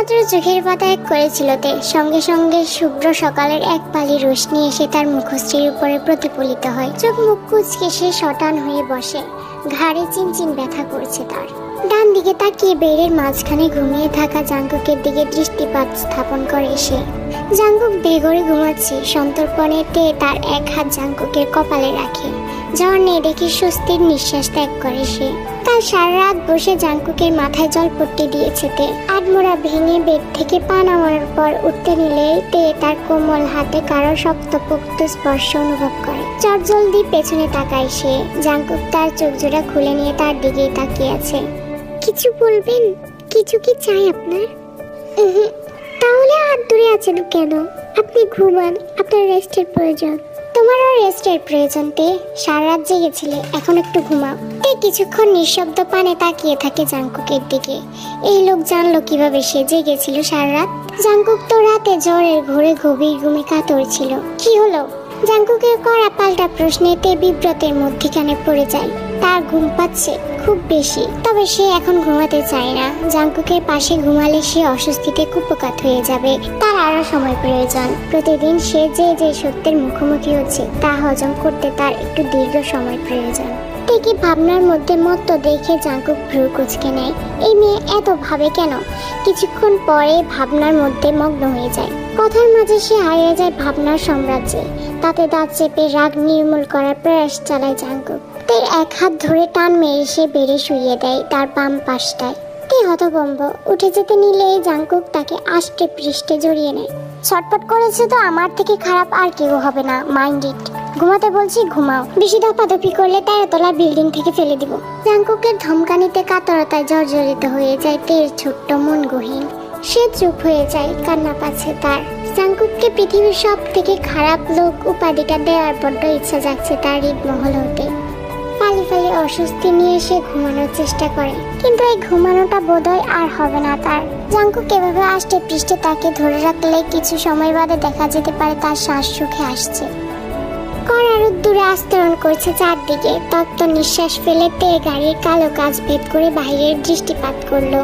মাত্র চোখের পাতা এক করেছিল তে সঙ্গে সঙ্গে শুভ্র সকালের এক পালি রোশনি এসে তার মুখশ্রীর উপরে প্রতিফলিত হয়। চোখ মুখ কুচকে সে শটান হয়ে বসে। ঘাড়ে চিনচিন ব্যথা করছে তার। ডান দিকে তাকিয়ে বেড়ের মাঝখানে ঘুমিয়ে থাকা জাঙ্কুকের দিকে দৃষ্টিপাত স্থাপন করে সে। জাঙ্কুক বেঘরে ঘুমাচ্ছে। সন্তর্পণে তার এক হাত জাঙ্কুকের কপালে রাখে। নেই দেখে স্বস্তির নিঃশ্বাস ত্যাগ করে সে। কাল সারা রাত বসে জাঙ্কুকের মাথায় জল পট্টি দিয়েছে তে। আটমোড়া ভেঙে বেড থেকে পা নামানোর পর উঠতে নিলেই তে তার কোমল হাতে কারও শক্তপোক্ত স্পর্শ অনুভব করে। চটজলদি পেছনে তাকায় সে। জাঙ্কুক তার চোখ জোড়া খুলে নিয়ে তার দিকেই তাকিয়ে আছে। কিছু বলবেন? কিছু কি চাই আপনার? হাত দূরে আছেন কেন? আপনি ঘুমান, আপনার রেস্টের প্রয়োজন। তোমারও রেস্টের প্রয়োজন তে। সারা রাত জেগেছিলে, এখন একটু ঘুমাও। তে কিছুক্ষণ নিঃশব্দ পানে তাকিয়ে থাকে জাঙ্কুকের দিকে। এই লোক জানলো কীভাবে সে জেগেছিল সারা রাত। জাঙ্কুক তো রাতে জ্বরের ঘোরে গভীর ঘুমে কাতর ছিল কি হলো? জাঙ্কুকের করা পাল্টা প্রশ্নে তে বিব্রতের মধ্যিখানে পড়ে যায়। তার ঘুম পাচ্ছে খুব বেশি। তবে সে এখন ঘুমাতে চায় না। জাঙ্কুকের পাশে ঘুমালে সে অস্বস্তিতে কুপকাত হয়ে যাবে। তার আরও সময় প্রয়োজন। প্রতিদিন সে যে যে সত্যের মুখোমুখি হচ্ছে, তা হজম করতে তার একটু দীর্ঘ সময় প্রয়োজন। থেকে ভাবনার মধ্যে মত্ত দেখে জাঙ্কুক ভ্রু কুচকে নেয়। এই মেয়ে এত ভাবে কেন? কিছুক্ষণ পরে ভাবনার মধ্যে মগ্ন হয়ে যায়। কথার মাঝে সে হারিয়ে যায় ভাবনার সাম্রাজ্যে। তাতে দাঁত চেপে রাগ নির্মূল করার প্রয়াস চালায় জাঙ্কুক তের এক হাত ধরে টান মেরে সে বেড়ে শুইয়ে দেয় তার বাম পাশটায়। তে হতভম্ব, উঠে যেতে নিলে জাঙ্কুক তাকে আষ্টে পৃষ্ঠে জড়িয়ে নেয়। ছটপট করেছে তো আমার থেকে খারাপ আর কেউ হবে না, মাইন্ড ইট। ঘুমাতে বলছি, ঘুমাও। বেশি দপাদপি করলে তেরোতলা বিল্ডিং থেকে ফেলে দিব। জাঙ্কুকের ধমকানিতে কাতরতায় জর্জরিত হয়ে যায় তের ছোট্ট মন গহীন। সে চুপ হয়ে যায় কান্না পাচ্ছে তার। জাঙ্কুককে পৃথিবীর সব থেকে খারাপ লোক উপাধিটা দেওয়ার বড্ড ইচ্ছা যাচ্ছে তার হৃদমহল হতে। অস্বস্তি নিয়ে সে ঘুমানোর চেষ্টা করে। কিন্তু এই ঘুমানোটা বোধহয় আর হবে না তার। জাঙ্কু এভাবে আষ্টে পৃষ্ঠে তাকে ধরে রাখলে কিছু সময় বাদে দেখা যেতে পারে তার শ্বাস সুখে আসছে। কর আরও দূরে আস্তরণ করছে চারদিকে। তত্ত্ব নিঃশ্বাস ফেলে তে গাড়ির কালো কাজ ভেদ করে বাহিরের দৃষ্টিপাত করল।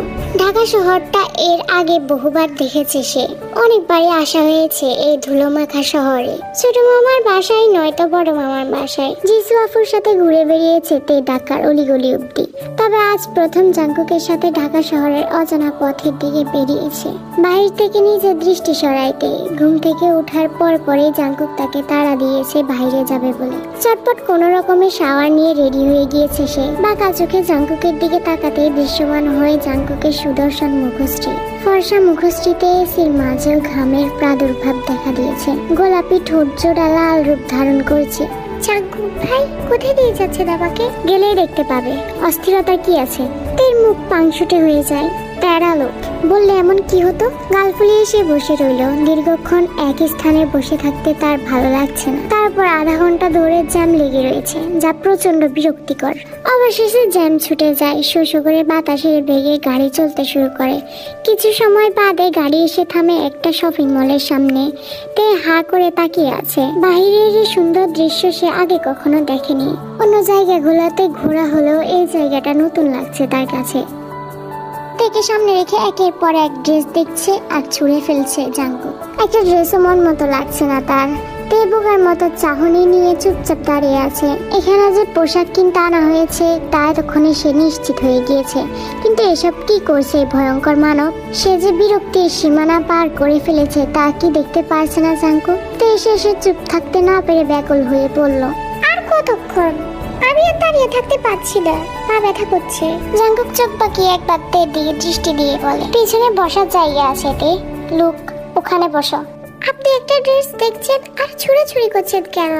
ঢাকা শহরটা এর আগে বহুবার দেখেছে সে। অনেকবারই আসা হয়েছে এই ধুলোমাখা শহরে। ছোট মামার বাসায় নয়তো বড় মামার বাসায়। জিসু আফুর সাথে ঘুরে বেরিয়েছে তে ঢাকার অলিগলি অব্দি। তবে আজ প্রথম জাঙ্কুকের সাথে ঢাকা শহরের অজানা পথের দিকে বেরিয়েছে বাইরে থেকে নিজের দৃষ্টি সরাইতে, ঘুম থেকে ওঠার পর পরেই জাঙ্কুক তাকে তাড়া দিয়েছে বাইরে যাবে বলে। চটপট কোনো রকমের শাওয়ার নিয়ে রেডি হয়ে গিয়েছে সে। বাঁকা চোখে জাঙ্কুকের দিকে তাকাতে দৃশ্যমান হয়ে জাঙ্কুকের সুদর্শন মুখশ্রী। ফর্সা মুখশ্রীতে এসির মাঝেও ঘামের প্রাদুর্ভাব দেখা দিয়েছে। গোলাপি ঠোঁট জোড়া লাল রূপ ধারণ করছে। চাকু, ভাই, কোথায় দিয়ে যাচ্ছে দাবাকে? গেলেই দেখতে পাবে। অস্থিরতা কি আছে? তের মুখ পাংশুটে হয়ে যায়। তেরালো বললে, এমন কি হতো? গাল ফুলিয়ে সে বসে রইল। দীর্ঘক্ষণ এক স্থানে বসে থাকতে তার ভালো লাগছে না। তারপর আধা ঘণ্টা ধরে জ্যাম লেগে রয়েছে, যা প্রচণ্ড বিরক্তিকর। অবশেষে জ্যাম ছুটে যায়। শোষো করে বাতাসের বেগে গাড়ি চলতে শুরু করে। কিছু সময় বাদে গাড়ি এসে থামে একটা শপিং মলের সামনে। তে হা করে তাকিয়ে আছে। বাহিরের এই সুন্দর দৃশ্য সে আগে কখনো দেখেনি। অন্য জায়গাগুলোতে ঘোরা হলেও এই জায়গাটা নতুন লাগছে তার কাছে। থেকে সামনে রেখে একের পর এক ড্রেস দেখছে আর ছুঁড়ে ফেলছে জাঙ্কু একটা ড্রেসও মন মতো লাগছে না তার। তেবুকার মতো চাহনি নিয়ে চুপচাপ দাঁড়িয়ে আছে। এখানে যে পোশাক কিনতে আনা হয়েছে, তা এতক্ষণে সে নিশ্চিত হয়ে গিয়েছে। কিন্তু এসব কি করছে এই ভয়ঙ্কর মানব? সে যে বিরক্তির সীমানা পার করে ফেলেছে, তা কি দেখতে পারছে না জাঙ্কু তো এসে সে চুপ থাকতে না পেরে ব্যাকুল হয়ে পড়ল। আর কতক্ষণ? আমি আর দাঁড়িয়ে থাকতে পারছি না। পা ব্যথা করছে। জাঙ্কুক চোখ পাকিয়ে একবার তের দিকে দৃষ্টি দিয়ে বলে, পিছনে বসার জায়গা আছে তে। লুক, ওখানে বসো। আপনি একটা ড্রেস দেখছেন আর ছুড়াছুড়ি করছেন কেন?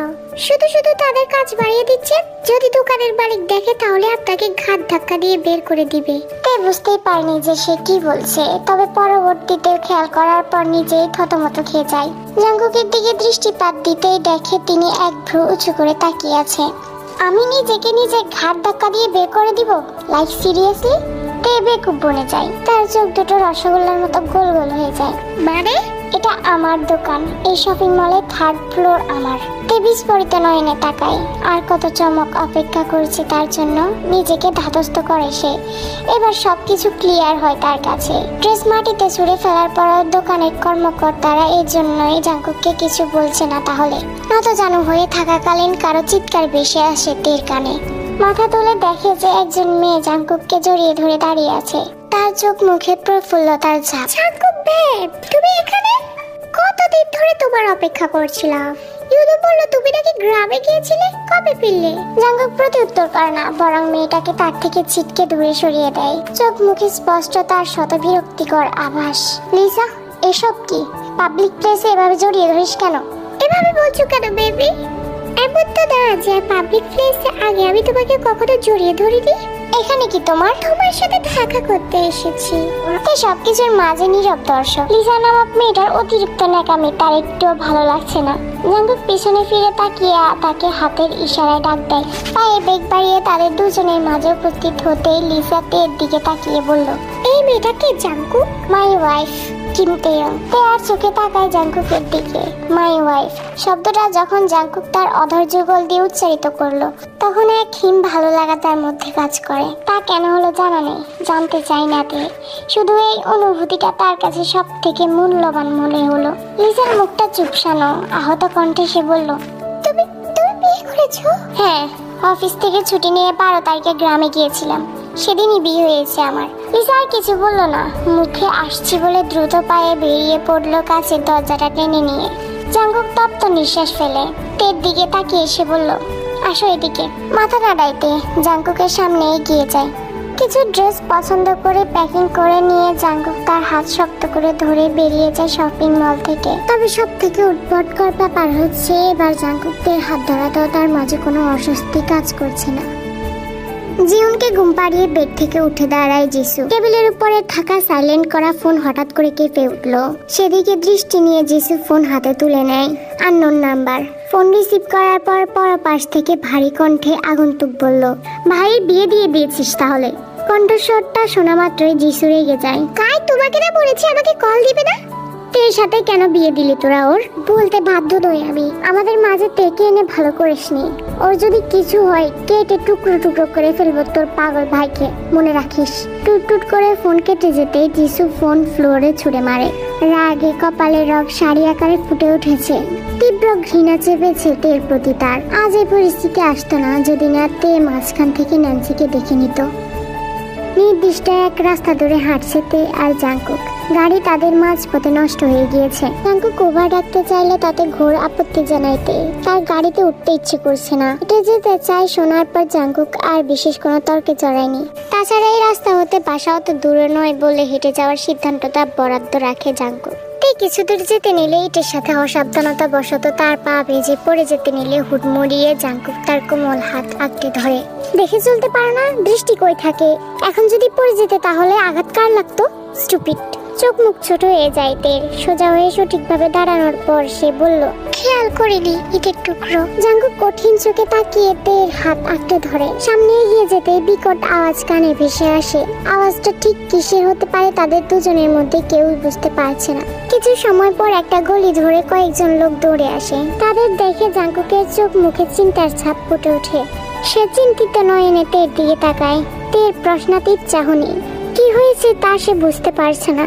শুধু শুধু তাদের কাজ বাড়িয়ে দিচ্ছেন? যদি দোকানের মালিক দেখে, তাহলে আপনাকে ঘাট ধাক্কা দিয়ে বের করে দিবে। তে বুঝতেই পারেনি যে সে কি বলছে। তবে পরবর্তীতে খেয়াল করার পর নিজেই থতমত খেয়ে যায়। জাঙ্কুকের দিকে দৃষ্টিপাত দিতেই দেখে তিনি এক ভ্রু উঁচু করে তাকিয়ে আছে আমি নিজেকে নিজে ঘাট ধাক্কা দিয়ে বের করে দিব? লাইক সিরিয়াসলি বেকুব বনে যায় তার চোখ দুটো রসগোল্লার মতো গোল গোল হয়ে যায়। মানে? এটা আমার দোকান। এই শপিং মলে থার্ড ফ্লোর আমার। তে বিস্ফোরিত নয়নে তাকাই আর কত চমক অপেক্ষা করছে তার জন্য। নিজেকে ধাতস্থ করে সে। এবার সবকিছু ক্লিয়ার হয় তার কাছে। ড্রেস মাটিতে ছুঁড়ে ফেলার পর দোকানের কর্মকর্তারা এর জন্যই জাঙ্কুককে কিছু বলছে না তাহলে। নত জানু, হয়ে থাকাকালীন কারও চিৎকার ভেসে আসে তের কানে। মাথা তুলে দেখে যে একজন মেয়ে জাঙ্কুককে জড়িয়ে ধরে দাঁড়িয়ে আছে। তার চোখ মুখে প্রফুল্লতার ঝাপ বেব, তুমি এখানে? কতদিন ধরে তোমার অপেক্ষা করছিলাম। ইউদু বলল, তুমি নাকি গ্রামে গিয়েছিলে? কবে ফিরলে? জাঙ্কুক প্রতি উত্তর করে না, বরং মেয়েটাকে তার থেকে ছিটকে দূরে সরিয়ে দেয়। চোখ মুখে স্পষ্ট তার শত বিরক্তিকর আভাস। লিসা, এসব কি? পাবলিক প্লেসে এভাবে জড়িয়ে ধরিস কেন? এভাবে বলছো কেন, বেবি? এমন তো না যে পাবলিক প্লেসে আগে আমি তোমাকে কখনো জড়িয়ে ধরিনি। এখানে কি তোমার? তোমার সাথে দেখা করতে এসেছি। সবকিছুর মাঝে নীরব দর্শক। লিসা নামক মেয়েটার অতিরিক্ত ন্যাকামি তার একটুও ভালো লাগছে না। জাঙ্গুক পিছনে ফিরে তাকিয়ে তাকে হাতের ইশারায় ডাক দেয়। পায়ে বেগ বাড়িয়ে তাদের দুজনের মাঝে উপস্থিত হতেই লিসা তের দিকে তাকিয়ে বলল, এই মেয়েটা কে Jungkook my wife Kim Taehyung তে আর চোখে তাকায় জাঙ্কুকের দিকে। মাই ওয়াইফ শব্দটা যখন জাঙ্কুক তার অধর যুগল দিয়ে উচ্চারিত করল, তখন এক হিম ভালো লাগা তার মধ্যে কাজ করে। তা কেন হলো জানা নেই, জানতে চাই না তে। শুধু এই অনুভূতিটা তার কাছে সব থেকে মূল্যবান মনে হলো। লিজার মুখটা চুপসানো, আহত কণ্ঠে সে বলল, তুমি তুমি বিয়ে করেছ? হ্যাঁ অফিস থেকে ছুটি নিয়ে বারো তারিখে গ্রামে গিয়েছিলাম। সেদিনই বিয়ে হয়েছে আমার। লিসা আর কিছু বলল না। মুখে আসছি বলে দ্রুত পায়ে বেরিয়ে পড়ল কাছের দরজাটা টেনে নিয়ে। জাঙ্গুক তপ্ত নিঃশ্বাস ফেলে। তের দিকে তাকিয়ে এসে বলল, আসো এদিকে। মাথা নাড়াইতে জাঙ্কুকের সামনে এগিয়ে যায়। কিছু ড্রেস পছন্দ করে প্যাকিং করে নিয়ে জাঙ্কুক তার হাত শক্ত করে ধরে বেরিয়ে যায় শপিং মল থেকে। তবে সব থেকে উদ্ভটকর ব্যাপার হচ্ছে এবার জাঙ্কুকদের হাত ধরাতেও তার মাঝে কোনো অস্বস্তি কাজ করছে না। জিউনকে ঘুম পাড়িয়ে বেড থেকে উঠে দাঁড়ায় যিশু। টেবিলের উপরে থাকা সাইলেন্ট করা ফোন হঠাৎ করে কেঁপে উঠল। সেদিকে দৃষ্টি নিয়ে যিশু ফোন হাতে তুলে নেয়। Unknown number. ফোন রিসিভ করার পর পর পাশ থেকে ভারী কণ্ঠে আগন্তুক বলল ভাইয়ের বিয়ে দিয়ে দিয়েছিস তাহলে? কণ্ঠস্বরটা শোনা মাত্রই যিশু রেগে যায়। কাই, তোমাকে না বলেছি আমাকে কল দিবে না? তের সাথে কেন বিয়ে দিলি তোরা ওর? বলতে বাধ্য নই আমি। আমাদের মাঝে তেকে এনে ভালো করিসনি ওর যদি কিছু হয়, কেটে টুকরো টুকরো করে ফেলব তোর পাগল ভাইকে। মনে রাখিস, টুট টুট করে ফোন কেটে যেতে যিশু ফোন ফ্লোরে ছুড়ে মারে। রাগে কপালে রগ শাড়ি আকারে ফুটে উঠেছে। তীব্র ঘৃণা চেপেছে তের প্রতি তার। আজ এই পরিস্থিতি আসতো না যদি না তে মাঝখান থেকে ন্যান্সিকে দেখে নিত। নির্দিষ্ট এক রাস্তা ধরে হাঁটছে তে আর জাঙ্কুক গাড়ি তাদের মাঝপথে নষ্ট হয়ে গিয়েছে। জাঙ্কুক ওভার রাখতে চাইলে তাতে ঘোর আপত্তি জানাইতে। তার গাড়িতে উঠতে ইচ্ছে করছে না। এটা যেতে চায় শোনার পর জাঙ্কুক আর বিশেষ কোনো তর্কে জড়ায়নি তাছাড়া এই রাস্তা হতে বাসা অত দূরে নয় বলে হেঁটে যাওয়ার সিদ্ধান্তটা বরাদ্দ রাখে জাঙ্কুক কিছু দূর যেতে নিলে ইটের সাথে অসাবধানতা বশত তার পা ভেজে পড়ে যেতে নিলে হুটমুড়িয়ে জাঙ্কুক তার কোমল হাত আঁকড়ে ধরে। দেখে চলতে পারো না, দৃষ্টি কই থাকে? এখন যদি পড়ে যেতে তাহলে আঘাত কার লাগতো? স্টুপিড। চোখ মুখ ছোট হয়ে যায় তের সোজা হয়ে সঠিকভাবে দাঁড়ানোর পর সে বলল, খেয়াল করিনি, ইটের টুকরো। জাঙ্কুক কঠিন চোখে তাকিয়ে তের হাত আঁকড়ে ধরে। সামনে এগিয়ে যেতে বিকট আওয়াজ কানে ভেসে আসে। আওয়াজটা ঠিক কিসের হতে পারে তাদের দুজনের মধ্যে কেউই বুঝতে পারছে না। কিছু সময় পর একটা গলি ধরে কয়েকজন লোক দৌড়ে আসে। তাদের দেখে জাঙ্কুকের চোখ মুখে চিন্তার ছাপ ফুটে ওঠে। সে চিন্তিত নয়নে তের দিকে তাকায়। তের প্রশ্নাতীত চাহনি। কি হয়েছে তা সে বুঝতে পারছে না।